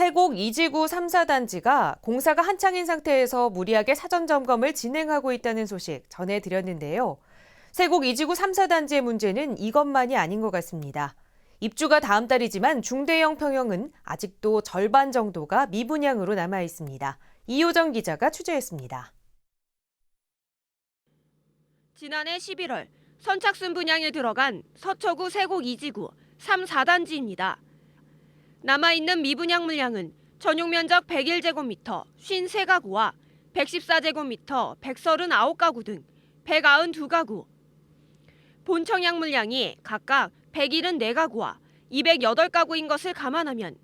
세곡 이지구 3, 4단지가 공사가 한창인 상태에서 무리하게 사전 점검을 진행하고 있다는 소식 전해드렸는데요. 세곡 이지구 3, 4단지의 문제는 이것만이 아닌 것 같습니다. 입주가 다음 달이지만 중대형 평형은 아직도 절반 정도가 미분양으로 남아 있습니다. 이효정 기자가 취재했습니다. 지난해 11월 선착순 분양에 들어간 서초구 세곡 2지구 3, 4단지입니다. 남아있는 미분양 물량은 전용 면적 101제곱미터 53가구와 114제곱미터 139가구 등 192가구. 본 청약 물량이 각각 174가구와 208가구인 것을 감안하면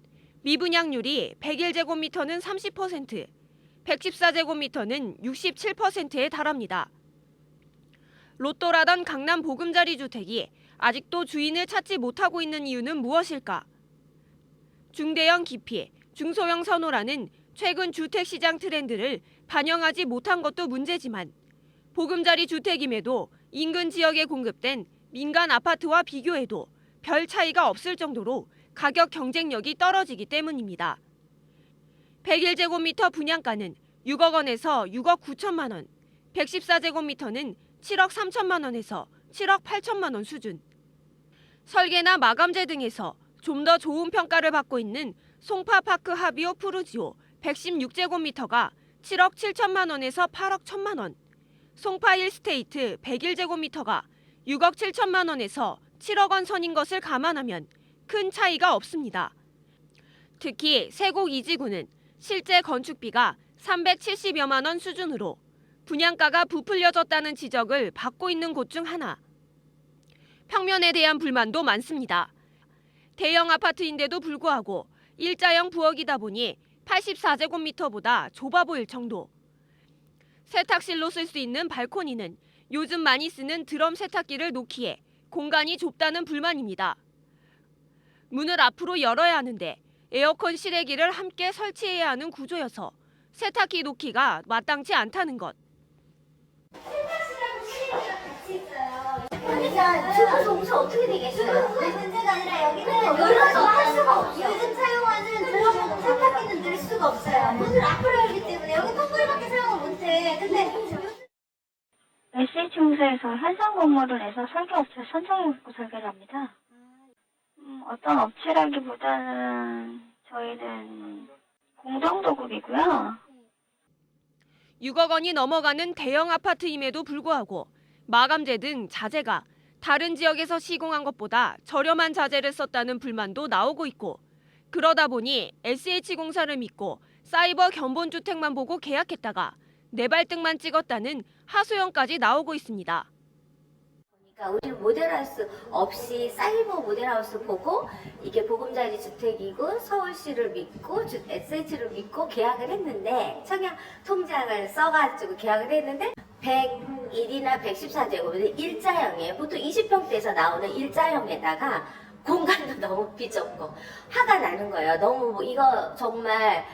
미분양률이 101제곱미터는 30%, 114제곱미터는 67%에 달합니다. 로또라던 강남 보금자리 주택이 아직도 주인을 찾지 못하고 있는 이유는 무엇일까? 중대형 기피, 중소형 선호라는 최근 주택 시장 트렌드를 반영하지 못한 것도 문제지만 보금자리 주택임에도 인근 지역에 공급된 민간 아파트와 비교해도 별 차이가 없을 정도로 가격 경쟁력이 떨어지기 때문입니다. 101제곱미터 분양가는 6억 원에서 6억 9천만 원, 114제곱미터는 7억 3천만 원에서 7억 8천만 원 수준. 설계나 마감재 등에서 좀 더 좋은 평가를 받고 있는 송파파크 하비오 푸르지오 116제곱미터가 7억 7천만 원에서 8억 1천만 원. 송파 1스테이트 101제곱미터가 6억 7천만 원에서 7억 원 선인 것을 감안하면 큰 차이가 없습니다. 특히 세곡 이지구는 실제 건축비가 370여만 원 수준으로 분양가가 부풀려졌다는 지적을 받고 있는 곳 중 하나. 평면에 대한 불만도 많습니다. 대형 아파트인데도 불구하고 일자형 부엌이다 보니 84제곱미터보다 좁아 보일 정도. 세탁실로 쓸 수 있는 발코니는 요즘 많이 쓰는 드럼 세탁기를 놓기에 공간이 좁다는 불만입니다. 문을 앞으로 열어야 하는데 에어컨 실외기를 함께 설치해야 하는 구조여서 세탁기 놓기가 마땅치 않다는 것. 그러니까 주부 동사 어떻게 되겠어요? 그게 문제가 아니라 여기는 열어서 할 수가 없어요. 요즘 사용하는 드럼 세탁기는 늘 수가 없어요. 문을 앞으로 열기 때문에 여기 통불밖에 사용을 못해. 근데 요즘 SH 공사에서 현상 공모를 내서 설계업체 선정해갖고 설계를 합니다. 음, 어떤 업체라기보다는 저희는 공정도급이고요. 6억 원이 넘어가는 대형 아파트임에도 불구하고 마감재 등 자재가 다른 지역에서 시공한 것보다 저렴한 자재를 썼다는 불만도 나오고 있고 그러다 보니 SH공사를 믿고 사이버 견본 주택만 보고 계약했다가 내 발등만 찍었다는 하소연까지 나오고 있습니다. 그러니까 우리는 모델하우스 없이 사이버 모델하우스 보고 이게 보금자리 주택이고 서울시를 믿고 주- SH를 믿고 계약을 했는데 청약 통장을 써가지고 계약을 했는데 101이나 114제곱미터 일자형에 보통 20평대에서 나오는 일자형에다가 공간도 너무 비좁고 화가 나는 거예요. 너무 뭐 이거 정말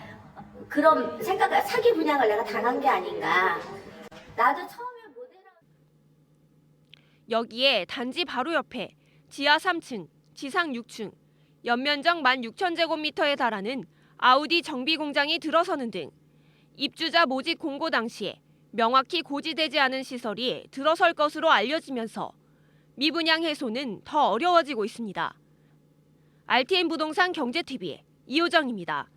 그런 생각을 사기 분양을 내가 당한 게 아닌가. 나도 처음에 모델하우스 여기에 단지 바로 옆에 지하 3층, 지상 6층, 연면적 16,000제곱미터에 달하는 아우디 정비 공장이 들어서는 등 입주자 모집 공고 당시에 명확히 고지되지 않은 시설이 들어설 것으로 알려지면서 미분양 해소는 더 어려워지고 있습니다. RTN 부동산 경제TV 이호정입니다.